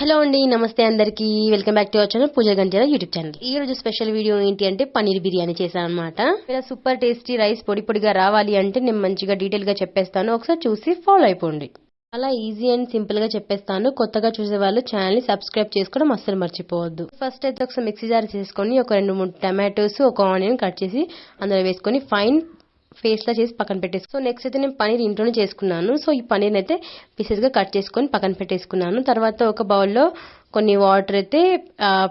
Hello అండి నమస్తే అందరికి. Welcome back to our channel Pooja Ganjala YouTube channel ఈ రోజు స్పెషల్ వీడియో ఏంటి అంటే పన్నీర్ బిర్యానీ చేశాను అనమాట ఇలా సూపర్ టేస్టీ రైస్ పొడి పొడిగా రావాలి అంటే నేను మంచిగా డీటెయిల్గా చెప్పేస్తాను. ఒకసారి చూసి ఫాలో అయిపోండి. అలా ఈజీ అండ్ సింపుల్గా చెప్పేస్తాను. కొత్తగా చూసే వాళ్ళు ఛానల్ని సబ్స్క్రైబ్ చేసుకోవడం అస్సలు మర్చిపోవద్దు. ఫస్ట్ అయితే ఒకసారి మిక్సీ జార్ చేసుకొని ఒక రెండు మూడు టమాటోస్ ఒక ఆనియన్ కట్ చేసి అందులో వేసుకొని ఫైన్ ఫేస్ లా చేసి పక్కన పెట్టేసి. సో నెక్స్ట్ అయితే నేను పనీర్ ఇంట్లోనే చేసుకున్నాను. సో ఈ పనీర్ అయితే పీసెస్గా కట్ చేసుకొని పక్కన పెట్టేసుకున్నాను. తర్వాత ఒక బౌల్లో కొన్ని వాటర్ అయితే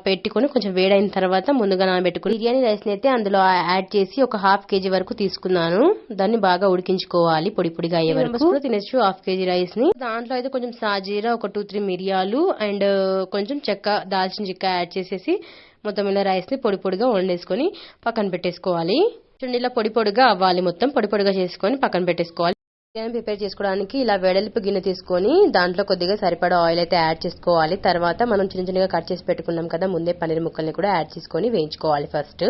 పెట్టుకొని కొంచెం వేడైన తర్వాత ముందుగా నానబెట్టుకుని బిర్యానీ రైస్ని అయితే అందులో యాడ్ చేసి ఒక హాఫ్ కేజీ వరకు తీసుకున్నాను. దాన్ని బాగా ఉడికించుకోవాలి పొడి పొడిగా అయ్యే వరకు. తినచ్చు హాఫ్ కేజీ రైస్ని. దాంట్లో అయితే కొంచెం సాజీరా ఒక టూ త్రీ మిరియాలు అండ్ కొంచెం చెక్క దాల్చిన చెక్క యాడ్ చేసేసి మొత్తం ఇలా రైస్ని పొడి పొడిగా వండేసుకొని పక్కన పెట్టేసుకోవాలి. చూడండి ఇలా పొడి పొడిగా అవ్వాలి. మొత్తం పొడి పొడిగా చేసుకొని పక్కన పెట్టేసుకోవాలి. బిర్యానీ ప్రిపేర్ చేసుకోవడానికి ఇలా వెడల్పు గిన్నె తీసుకొని దాంట్లో కొద్దిగా సరిపడా ఆయిల్ అయితే యాడ్ చేసుకోవాలి. తర్వాత మనం చిన్న చిన్నగా కట్ చేసి పెట్టుకున్నాం కదా ముందే పన్నీర్ ముక్కల్ని కూడా యాడ్ చేసుకొని వేయించుకోవాలి first.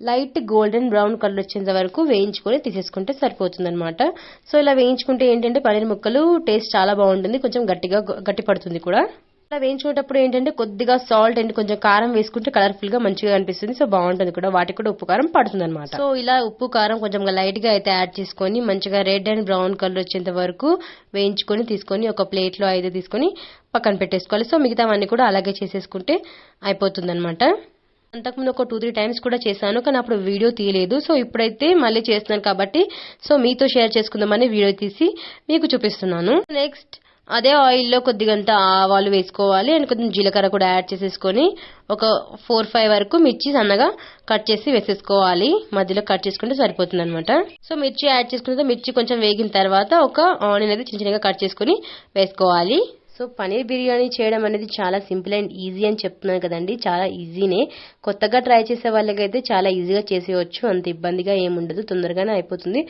Light golden brown colour వచ్చేంత వరకు వేయించుకొని తీసేసుకుంటే సరిపోతుంది అనమాట సో ఇలా వేయించుకుంటే ఏంటంటే పన్నీర్ ముక్కలు టేస్ట్ చాలా బాగుంటుంది. కొంచెం గట్టిగా గట్టి పడుతుంది కూడా. అలా వేయించుకునేటప్పుడు ఏంటంటే కొద్దిగా సాల్ట్ అండ్ కొంచెం కారం వేసుకుంటే కలర్ఫుల్గా మంచిగా అనిపిస్తుంది. సో బాగుంటుంది కూడా. వాటికి కూడా ఉప్పు కారం పడుతుంది అనమాట సో ఇలా ఉప్పు కారం కొంచెం లైట్గా అయితే యాడ్ చేసుకొని మంచిగా రెడ్ అండ్ బ్రౌన్ కలర్ వచ్చేంత వరకు వేయించుకొని తీసుకొని ఒక ప్లేట్లో అయితే తీసుకొని పక్కన పెట్టేసుకోవాలి. సో మిగతావన్నీ కూడా అలాగే చేసేసుకుంటే అయిపోతుంది అనమాట అంతకుముందు ఒక టూ త్రీ టైమ్స్ కూడా చేశాను కానీ అప్పుడు వీడియో తీయలేదు. సో ఇప్పుడైతే మళ్ళీ చేస్తున్నాను కాబట్టి సో మీతో షేర్ చేసుకుందామని వీడియో తీసి మీకు చూపిస్తున్నాను. నెక్స్ట్ అదే ఆయిల్లో కొద్దిగంత ఆవాలు వేసుకోవాలి. అండ్ కొంచెం జీలకర్ర కూడా యాడ్ చేసేసుకొని ఒక ఫోర్ ఫైవ్ వరకు మిర్చి సన్నగా కట్ చేసి వేసేసుకోవాలి. మధ్యలో కట్ చేసుకుంటే సరిపోతుంది అనమాట సో మిర్చి యాడ్ చేసుకున్న మిర్చి కొంచెం వేగిన తర్వాత ఒక ఆనియన్ అయితే చిన్న చిన్నగా కట్ చేసుకొని వేసుకోవాలి. సో పనీర్ బిర్యానీ చేయడం అనేది చాలా సింపుల్ అండ్ ఈజీ అని చెప్తున్నాను కదండి. చాలా ఈజీనే. కొత్తగా ట్రై చేసే వాళ్ళకైతే చాలా ఈజీగా చేసేయచ్చు. అంత ఇబ్బందిగా ఏముండదు తొందరగానే అయిపోతుంది.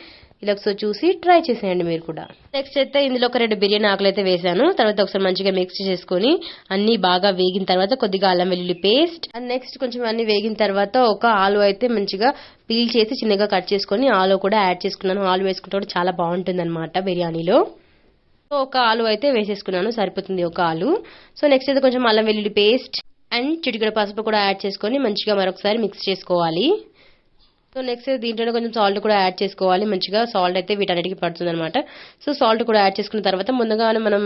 ఇలా ఒకసారి చూసి ట్రై చేసేయండి మీరు కూడా. నెక్స్ట్ అయితే ఇందులో ఒక రెండు బిర్యానీ ఆకులు అయితే వేసాను తర్వాత ఒకసారి మంచిగా మిక్స్ చేసుకొని అన్ని బాగా వేగిన తర్వాత కొద్దిగా అల్లం వెల్లుల్లి పేస్ట్. అండ్ నెక్స్ట్ కొంచెం అన్ని వేగిన తర్వాత ఒక ఆలు అయితే మంచిగా పీల్ చేసి చిన్నగా కట్ చేసుకొని ఆలు కూడా యాడ్ చేసుకున్నాను. ఆలు వేసుకుంటే కూడా చాలా బాగుంటుంది అనమాట బిర్యానీలో. సో ఒక ఆలు అయితే వేసేసుకున్నాను సరిపోతుంది ఒక ఆలు. సో నెక్స్ట్ అయితే కొంచెం అల్లం వెల్లుల్లి పేస్ట్ అండ్ చిటికడ పసుపు కూడా యాడ్ చేసుకొని మంచిగా మరొకసారి మిక్స్ చేసుకోవాలి. సో నెక్స్ట్ దీంట్లోనే కొంచెం సాల్ట్ కూడా యాడ్ చేసుకోవాలి. మంచిగా సాల్ట్ అయితే వీటన్నిటికి పడుతుంది అనమాట సో సాల్ట్ కూడా యాడ్ చేసుకున్న తర్వాత ముందుగానే మనం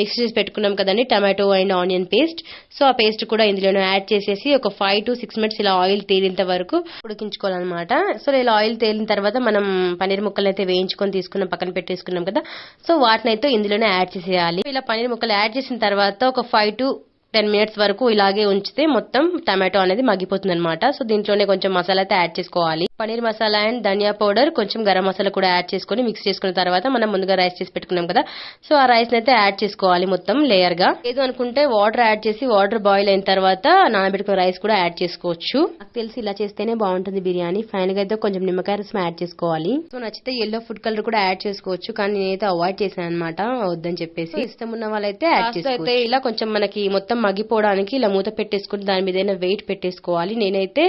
మిక్స్ చేసి పెట్టుకున్నాం కదండి tomato and onion paste so ఆ పేస్ట్ కూడా ఇందులోనే యాడ్ చేసేసి ఒక ఫైవ్ టు సిక్స్ మినిట్స్ ఇలా ఆయిల్ తేలినంత వరకు ఉడికించుకోవాలన్నమాట. సో ఇలా ఆయిల్ తేలిన తర్వాత మనం పన్నీర్ ముక్కలు అయితే వేయించుకొని తీసుకున్నాం పక్కన పెట్టేసుకున్నాం కదా. సో వాటిని అయితే ఇందులోనే యాడ్ చేసేయాలి. ఇలా పన్నీర్ ముక్కలు యాడ్ చేసిన తర్వాత ఒక ఫైవ్ టు టెన్ మినిట్స్ వరకు ఇలాగే ఉంచితే మొత్తం టమాటో అనేది మగ్గిపోతుంది అనమాట సో దీంట్లోనే కొంచెం మసాలా అయితే యాడ్ చేసుకోవాలి. పనీర్ మసాలా అండ్ ధనియా పౌడర్ కొంచెం గరం మసాలా కూడా యాడ్ చేసుకొని మిక్స్ చేసుకున్న తర్వాత మనం ముందుగా రైస్ చేసి పెట్టుకున్నాం కదా. సో ఆ రైస్ అయితే యాడ్ చేసుకోవాలి మొత్తం లేయర్గా. లేదు అనుకుంటే వాటర్ యాడ్ చేసి వాటర్ బాయిల్ అయిన తర్వాత నానబెట్టుకున్న రైస్ కూడా యాడ్ చేసుకోవచ్చు. నాకు తెలిసి ఇలా చేస్తేనే బాగుంటుంది బిర్యానీ. ఫైనల్గా అయితే కొంచెం నిమ్మకాయ రసం యాడ్ చేసుకోవాలి. సో నచ్చితే ఎల్లో ఫుడ్ కలర్ కూడా యాడ్ చేసుకోవచ్చు. కానీ నేనైతే అవాయిడ్ చేశాను అనమాట వద్దని చెప్పేసి. ఇష్టం ఉన్న వాళ్ళైతే యాడ్ చేసుకోవచ్చు అయితే ఇలా కొంచెం మనకి మొత్తం మగ్గిపోవడానికి ఇలా మూత పెట్టేసుకుని దాని మీద వెయిట్ పెట్టేసుకోవాలి. నేనైతే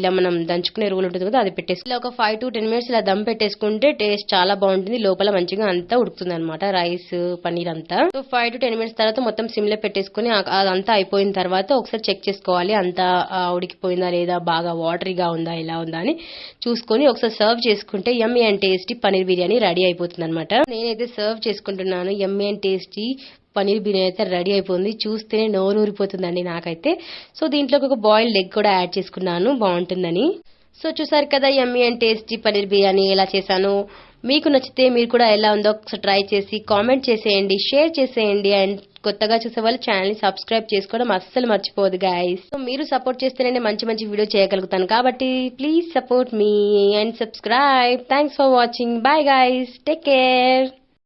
ఇలా మనం దంచుకునే రూల్ ఉంటుంది కదా అది పెట్టేసి ఇలా ఒక ఫైవ్ టు టెన్ మినిట్స్ ఇలా దమ్ పెట్టేసుకుంటే టేస్ట్ చాలా బాగుంటుంది లోపల మంచిగా అంతా ఉడుకుతుంది అనమాట రైస్ పన్నీర్ అంతా. So five to ten minutes తర్వాత మొత్తం సిమ్లో పెట్టేసుకుని అదంతా అయిపోయిన తర్వాత ఒకసారి చెక్ చేసుకోవాలి అంతా ఉడికిపోయిందా లేదా బాగా వాటరీగా ఉందా ఎలా ఉందా అని చూసుకొని ఒకసారి సర్వ్ చేసుకుంటే yummy and tasty paneer biryani ready అయిపోతుంది అనమాట నేనైతే సర్వ్ చేసుకుంటున్నాను yummy and tasty paneer biryani అయితే రెడీ అయిపోయింది చూస్తేనే నోరు ఊరిపోతుందండి నాకైతే. సో దీంట్లోకి ఒక బాయిల్డ్ ఎగ్ కూడా యాడ్ చేసుకున్నాను బాగుంటుందని. సో చూసారు కదా yummy and tasty paneer biryani ఎలా చేశాను. మీకు నచ్చితే మీరు కూడా ఎలా ఉందో ఒకసారి ట్రై చేసి కామెంట్ చేసేయండి షేర్ చేసేయండి అండ్ కొత్తగా చూసే వాళ్ళు ఛానల్ని సబ్స్క్రైబ్ చేసుకోవడం అస్సలు మర్చిపోదు గాయస్ సో మీరు సపోర్ట్ చేస్తేనే మంచి మంచి వీడియో చేయగలుగుతాను. కాబట్టి please support me and subscribe thanks for watching bye guys take care